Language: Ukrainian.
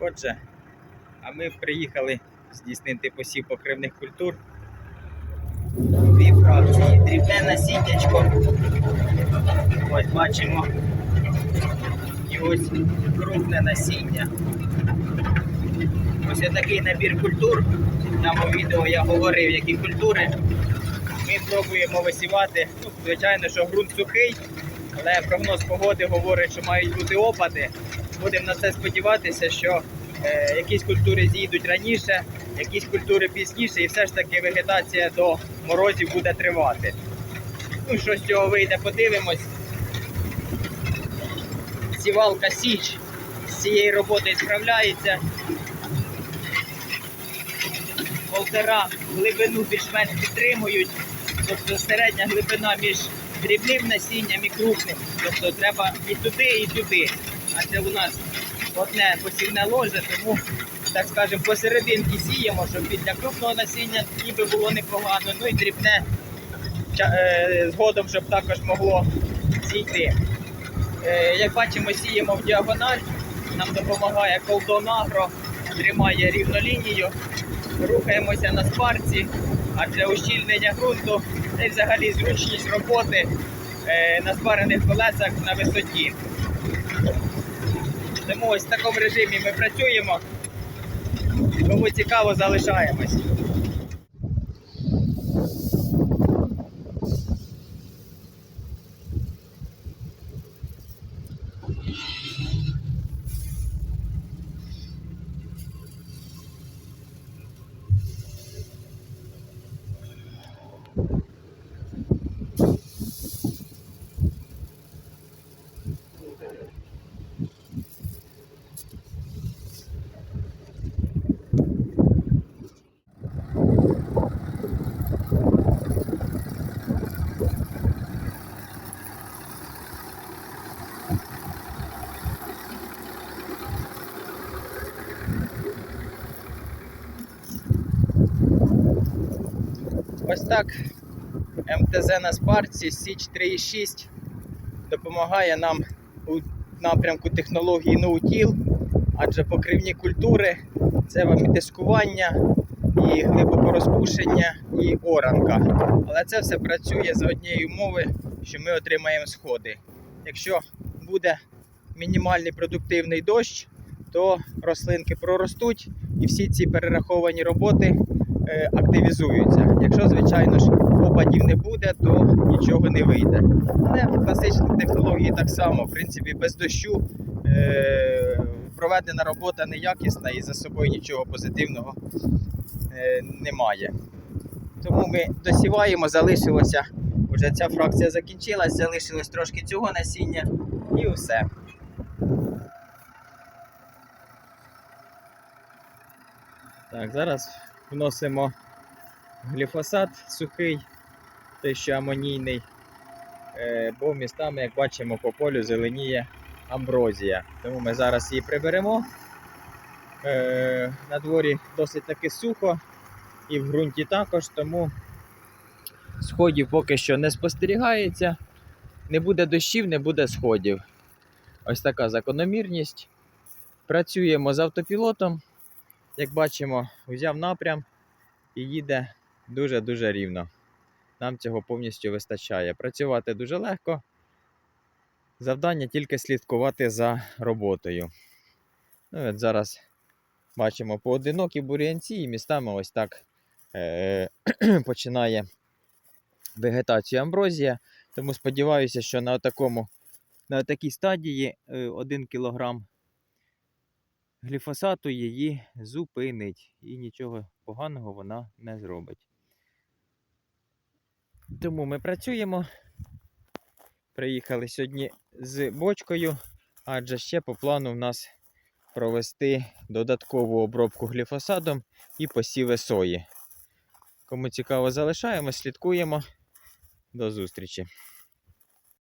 Отже, а ми приїхали здійснити посів покривних культур. Дві фракції. Дрібне насіннячко. Ось бачимо. І ось крупне насіння. Ось такий набір культур. Там у відео я говорив, які культури. Ми пробуємо висівати. Ну, звичайно, що ґрунт сухий, але прогноз погоди говорить, що мають бути опади. Будемо на це сподіватися, що е, якісь культури зійдуть раніше, якісь культури пізніше, і все ж таки вегетація до морозів буде тривати. Ну, що з цього вийде, подивимось. Сівалка Січ з цією роботою справляється. Полтора глибину більш-менш підтримують. Тобто середня глибина між дрібним насінням і крупним. Тобто треба і туди, і туди. А це у нас одне посівне ложе, тому, так скажемо, посерединки сіємо, щоб після крупного насіння ніби було непогано. Ну і дрібне е, згодом, щоб також могло зійти. Е, Як бачимо, сіємо в діагональ. Нам допомагає колдон агро, тримає рівну лінію. Рухаємося на спарці, адже ущільнення ґрунту це взагалі зручність роботи е, на спарених колесах на висоті. Тому ось в такому режимі ми працюємо. Кому цікаво, залишаємось. Ось так МТЗ на спарці Січ 3.6 допомагає нам у напрямку технології ноутіл, адже покривні культури це вам і дискування, і глибокорозпушення, і оранка. Але це все працює за однієї умови, що ми отримаємо сходи. Якщо буде мінімальний продуктивний дощ, то рослинки проростуть і всі ці перераховані роботи е, активізуються. Якщо, звичайно ж, опадів не буде, то нічого не вийде. Але в класичній технології так само, в принципі, без дощу е, проведена робота неякісна і за собою нічого позитивного е, немає. Тому ми досіваємо, залишилося. Вже ця фракція закінчилась, залишилось трошки цього насіння і все. Так, зараз вносимо гліфосат сухий, той що амонійний, е, бо містами, як бачимо, по полю зеленіє амброзія. Тому ми зараз її приберемо. Е, На дворі досить таки сухо і в ґрунті також, тому сходів поки що не спостерігається. Не буде дощів, не буде сходів. Ось така закономірність. Працюємо з автопілотом. Як бачимо, взяв напрям і їде дуже-дуже рівно. Нам цього повністю вистачає. Працювати дуже легко. Завдання тільки слідкувати за роботою. Ну, от зараз бачимо поодинокі бур'янці і містами ось так е- починає вегетацію амброзія. Тому сподіваюся, що на, такому, на такій стадії 1 кг гліфосату її зупинить і нічого поганого вона не зробить. Тому ми працюємо. Приїхали сьогодні з бочкою, адже ще по плану в нас провести додаткову обробку гліфосадом і посіви сої. Кому цікаво, залишаємо, слідкуємо. До зустрічі!